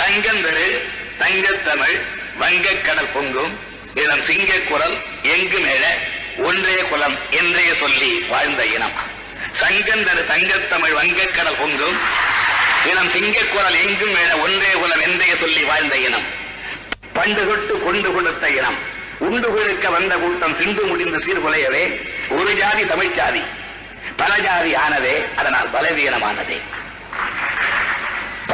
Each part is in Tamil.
சங்கந்தரு தங்கத்தமிழ் வங்கக்கடல் பொங்கும் இளம் சிங்க குரல் எங்கு மேல ஒன்றே குலம் என்றே சொல்லி வாழ்ந்த இனம். சங்கந்தரு தங்கத்தமிழ் வங்கக்கடல் பொங்கும் இளம் சிங்க குரல் எங்கும் மேல ஒன்றே குலம் என்றே சொல்லி வாழ்ந்த இனம். பண்டு தொட்டு கொண்டு கொடுத்த இனம். உண்டு கொழுக்க வந்த கூட்டம் சிந்து முடிந்து சீர்குலையவே ஒரு ஜாதி தமிழ்ச்சாதி. பல ஜாதி ஆனதே அதனால் பலவீனமானதே.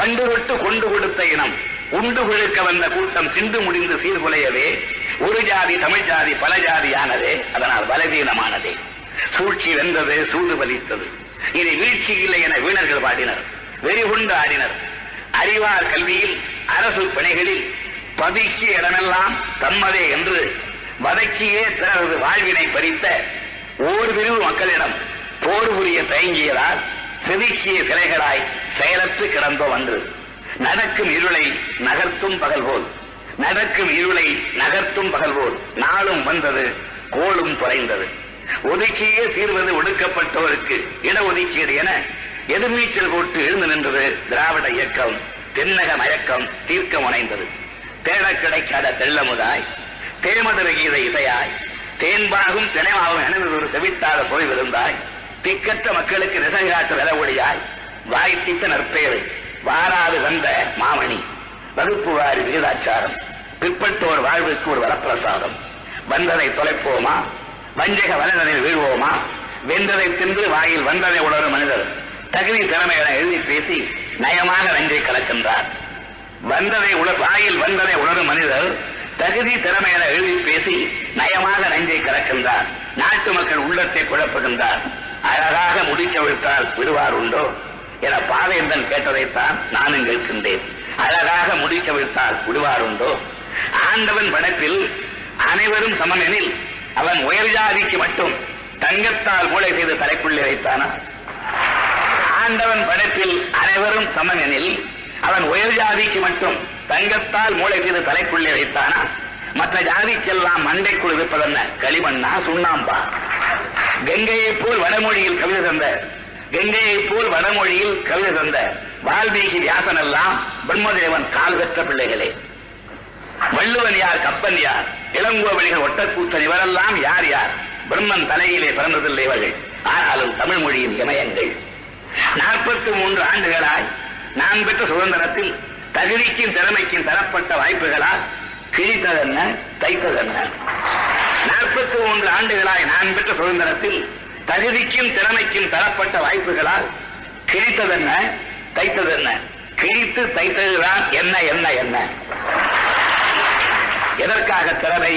பண்டு கொண்டு கொடுத்த இனம். உண்டு கொழுக்க வந்த கூட்டம் சிந்து முடிந்து சீர்குலையவே. ஒரு ஜாதி தமிழ் ஜாதி பல ஜாதியானதே. அதனால் பலவீனமானதே. சூழ்ச்சி வென்றது சூடு வலித்தது இனி வீழ்ச்சி இல்லை என வீணர்கள் பாடினர். வெறிகுண்டு ஆடினர். அறிவார் கல்வியில் அரசு பணிகளில் பதுக்கிய இடமெல்லாம் தம்மதே என்று வதக்கியே பிறரது வாழ்வினை பறித்த ஓர் பிரிவு மக்களிடம் போர் புரிய தயங்கியதால் செதுக்கிய சிலைகளாய் செயலற்று கிடந்தோம் அன்று. நடக்கும் இருளை நகர்த்தும் பகல் போல். நடக்கும் இருளை நகர்த்தும் பகல் போல். நாளும் வந்தது கோளும் தொலைந்தது. ஒதுக்கியே தீர்வது ஒடுக்கப்பட்டோருக்கு இடஒதுக்கீடு என எதிர்நீச்சல் போட்டு எழுந்து நின்றது திராவிட இயக்கம். தென்னக மயக்கம் தீர்க்க முனைந்தது. தேட கிடைக்காத தெள்ளமுதாய். தேமதுர கீத இசையாய். தேன்பாகும் தினைமாவும் எனது ஒரு தெவிட்டாத சுவை விருந்தாய். திக்கற்ற மக்களுக்கு நிசைகாட்டு விலவொழியாய். வாய்த்திட்ட நற்பேறு. வாராது வந்த மாமணி. வகுப்பு வாரி விகிதாச்சாரம். பிற்பட்டோர் வாழ்வுக்கு ஒரு வரப்பிரசாதம். வந்ததை தொலைப்போமா? வஞ்சக வலதனில் வீழ்வோமா? வென்றதை தின்று வாயில் வந்ததை உணரும் மனிதர். தகுதி திறமைகளை எழுதி பேசி நயமாக நஞ்சை கலக்கின்றார். வந்ததை வாயில் வந்ததை உணரும் மனிதர் தகுதி திறமைகளை எழுதி பேசி நயமாக நஞ்சை கலக்கின்றார். நாட்டு மக்கள் உள்ளத்தை குழப்புகின்றார். அழகாக முடிச்சவிழ்த்தால் விடுவார் உண்டோ? என பாவேந்தன் கேட்டதைத்தான் நானும் கேட்கின்றேன். அழகாக முடிச்சவிழ்த்தால் விடுவார் ஆண்டவன் படைப்பில் அனைவரும் சமம் எனில் அவன் உயர் ஜாதிக்கு மட்டும் தங்கத்தால் மூளை செய்து தலைக்குள்ளே வைத்தானா? ஆண்டவன் படைப்பில் அனைவரும் சமம் எனில் அவன் உயர் ஜாதிக்கு மட்டும் தங்கத்தால் மூளை செய்து தலைக்குள்ளே வைத்தானா? மற்ற ஜாதிக்கெல்லாம் மண்டைக்குள் இருப்பதென்ன? களிமண்ணா சுண்ணாம்பா? கங்கையை போல் வடமொழியில் கவிதை தந்த கங்கையை போல் வடமொழியில் கவிதை தந்த வால்மீகி வியாசன் எல்லாம் பிரம்மதேவன் கால் பெற்ற பிள்ளைகளே. வள்ளுவன் யார் கப்பன் யார் இளங்கோவழிகள் ஒட்டக்கூத்தன் இவரெல்லாம் யார் யார்? பிரம்மன் தலையிலே பிறந்ததில்லை இவர்கள். ஆனாலும் தமிழ் மொழியின் இமயங்கள். நாற்பத்தி மூன்று ஆண்டுகளாய் நான் பெற்ற சுதந்திரத்தில் தகுதிக்கும் திறமைக்கும் தரப்பட்ட வாய்ப்புகளால் கிழித்ததென்ன தைத்ததென்ன? நாற்பத்தி மூன்று ஆண்டுகளாய் நான் பெற்ற சுதந்திரத்தில் தகுதிக்கும் திறமைக்கும் தரப்பட்ட வாய்ப்புகளால் கிழித்ததென்ன? தைத்ததென்ன? கிழித்து தைத்ததுதான் என்ன என்ன என்ன? எதற்காக திறமை?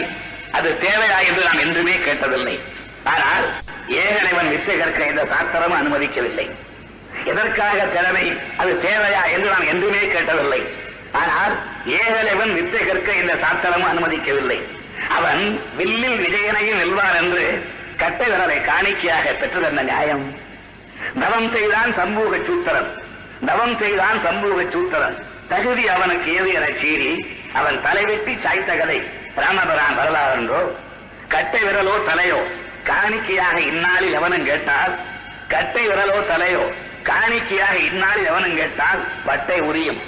அது தேவையா என்று நாம் என்றுமே கேட்டதில்லை. ஆனால் ஏகனைவன் வித்தை கற்க இந்த சாஸ்திரம் அனுமதிக்கவில்லை. எதற்காக திறமை? அது தேவையா என்று நாம் என்றுமே கேட்டதில்லை. ஆனால் ஏகலைவன் வித்தை கற்க இந்த சாஸ்திரம் அனுமதிக்கவில்லை. அவன் வில்லில் விஜயனையும் வெல்வார் என்று கட்டை விரலை காணிக்கையாக பெற்றதென்ன நியாயம். தவம் செய்தான் சம்பூக சூத்திரன் தவம் செய்தான் சம்பூக சூத்திரன் தகுதி அவனுக்கு ஏது என சீறி அவன் தலைவெட்டி சாய்த்த கதை ராமபிரான் வரலாறு என்றோ கட்டை விரலோ தலையோ? காணிக்கையாக இந்நாளில் எவனும் கேட்டால்? கட்டை விரலோ தலையோ? காணிக்கையாக இந்நாளில் எவனும் கேட்டால்? பட்டை உரியும்.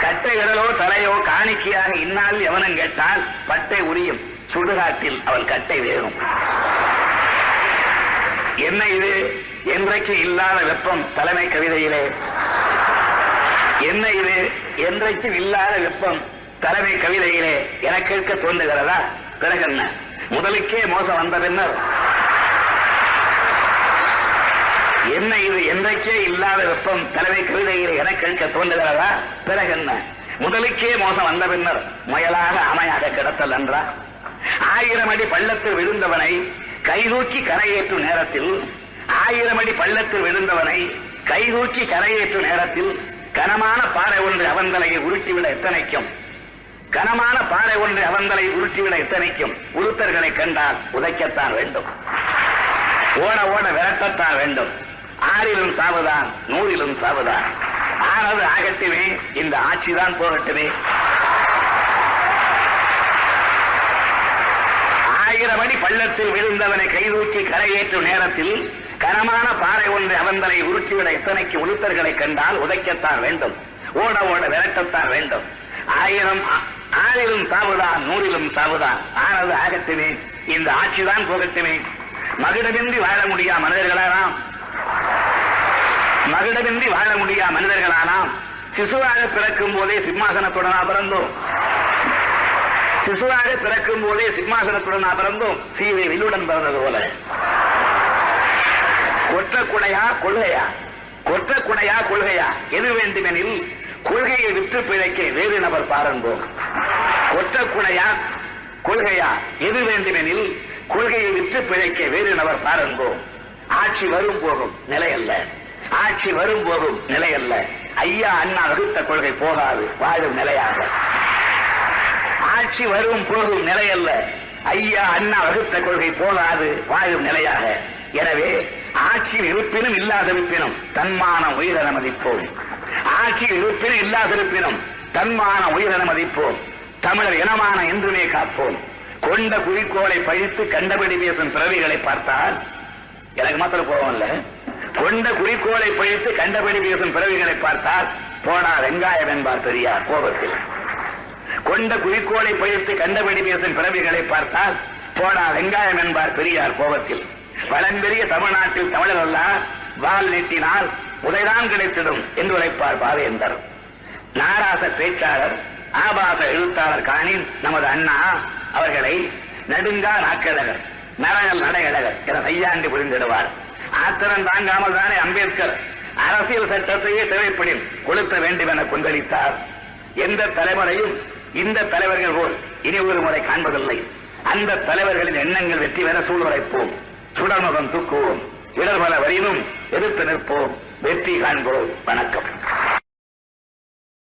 கட்டை விரலோ தலையோ? காணிக்கையாக இந்நாளில் எவனும் கேட்டால்? பட்டை உரியும். சுடுகாட்டில் அவன் கட்டை வேகும் என்ன இது? என்றைக்கு இல்லாத வெப்பம் தலைமை கவிதையிலே? என்ன இது? என்றைக்கு இல்லாத வெப்பம் தலைமை கவிதையிலே? என கேட்க தோன்றுகிறதா? பிறகு என்ன முதலுக்கே மோசம் வந்த பின்னர். என்ன இது? என்றைக்கே இல்லாத வெப்பம் தலைமை கவிதையிலே என கேட்க தோன்றுகிறதா? பிறகு என்ன முதலுக்கே மோசம் வந்த பின்னர் முயலாக அமையாக கிடத்தல் என்றா? ஆயிரம் அடி பள்ளத்தில் விழுந்தவனை கைதூக்கி கரையேற்றும் நேரத்தில் ஆயிரம் அடி பள்ளத்தில் விழுந்தவனை கைதூக்கி கரையேற்றும் நேரத்தில் கனமான பாறை ஒன்று அவந்தலையை உருட்டிவிட எத்தனைக்கும்? கனமான பாறை ஒன்று அவந்தலை உருட்டிவிட எத்தனைக்கும்? உருத்தர்களை கண்டால் உதைக்கத்தான் வேண்டும். ஓட ஓட விரட்டத்தான் வேண்டும். ஆறிலும் சாவுதான் நூறிலும் சாவுதான். ஆனது ஆகட்டுமே இந்த ஆட்சிதான் போகட்டுமே ஆயிரம் அடி பள்ளத்தில் விழுந்தவனை கைதூக்கி கரையேற்றும் நேரத்தில் கனமான பாறை ஒன்று அவந்தனை உருட்டிவிட இத்தனைக்கு உளுத்தர்களை கண்டால் உதைக்கத்தான் வேண்டும்? ஓட ஓட விரட்டத்தான் வேண்டும். ஆயிரம் ஆ- ஆறிலும் சாவுதான் நூறிலும் சாவுதான். ஆனது ஆகத்துமே இந்த ஆட்சிதான் போகட்டுமே. மகுடமின்றி வாழ முடியா மனிதர்களானாம்? மகுடமின்றி வாழ முடியா மனிதர்களானாம்? சிசுவாக பிறக்கும் போதே சிம்மாசனத்துடனா பிறந்தோம். சிசுவாக பிறக்கும் போதே சிம்மாசனத்துடன் பிறந்தோம் சீதை வில்லுடன் பிறந்தது போல. கொற்ற குடையா கொள்கையா? கொற்ற குடையா கொள்கையா? எது வேண்டுமெனில் கொள்கையை விற்று பிழைக்க வேறு நபர் பாருங்கோம் கொற்ற குடையா கொள்கையா? எது வேண்டுமெனில் கொள்கையை விற்று பிழைக்க வேறு நபர் பாருங்கோம் ஆட்சி வரும் போகும் நிலையல்ல ஆட்சி வரும் போகும் நிலையல்ல ஐயா அண்ணா வகுத்த கொள்கை போகாது. வாழும் நிலையாக. ஆட்சி வரும் போகும் நிலையல்ல. ஐயா அண்ணா வகுத்த கொள்கை போதாது வாழும் நிலையாக. எனவே ஆட்சியில் இருப்பினும் இல்லாதிருப்பினும் தன்மான உயிரென மதிப்போம் ஆட்சியில் இருப்பினும் இல்லாதிருப்பினும் தன்மான உயிரென மதிப்போம் தமிழர் இனமான என்றுமே காப்போம். கொண்ட குறிக்கோளை பழித்து கண்டபடி பேசும் பிறவிகளை பார்த்தால் எனக்கு மாத்திரம் கோபம் இல்ல. கொண்ட குறிக்கோளை பழித்து கண்டபடி பேசும் பிறவிகளை பார்த்தால் போடா வெங்காயம் என்பார் பெரியார் கோபத்தில். கொண்ட குறிக்கோளை பயிர்த்து கண்டபடி பேசும் பிறவிகளை பார்த்தால் போடா வெங்காயம் என்பார் பெரியார் கோபத்தில். வளம்பெரிய தமிழ்நாட்டில் தமிழர் அல்ல வால் நீட்டினால் உதைதான் கிடைத்திடும் என்று உழைப்பார் பாவேந்தர். நாராச பேச்சாளர் ஆபாச எழுத்தாளர் காணின் நமது அண்ணா அவர்களை நடுங்கா நாக்கழகர் நரகல் நடையழகர் என கையாண்டு புரிந்திடுவார். ஆத்திரம் தாங்காமல் தானே அம்பேத்கர் அரசியல் சட்டத்தையே தேவைப்படின் கொளுத்த வேண்டும் என கொந்தளித்தார். எந்த தலைமுறையும் இந்த தலைவர்கள் போல் இனி ஒரு முறை காண்பதில்லை. அந்த தலைவர்களின் எண்ணங்கள் வெற்றி பெற சூழ்நிலைப்போம் சுடர்முகம் தூக்குவோம். இடர்பல வரினும் எதிர்த்து நிற்போம். வெற்றி காண்போம். வணக்கம்.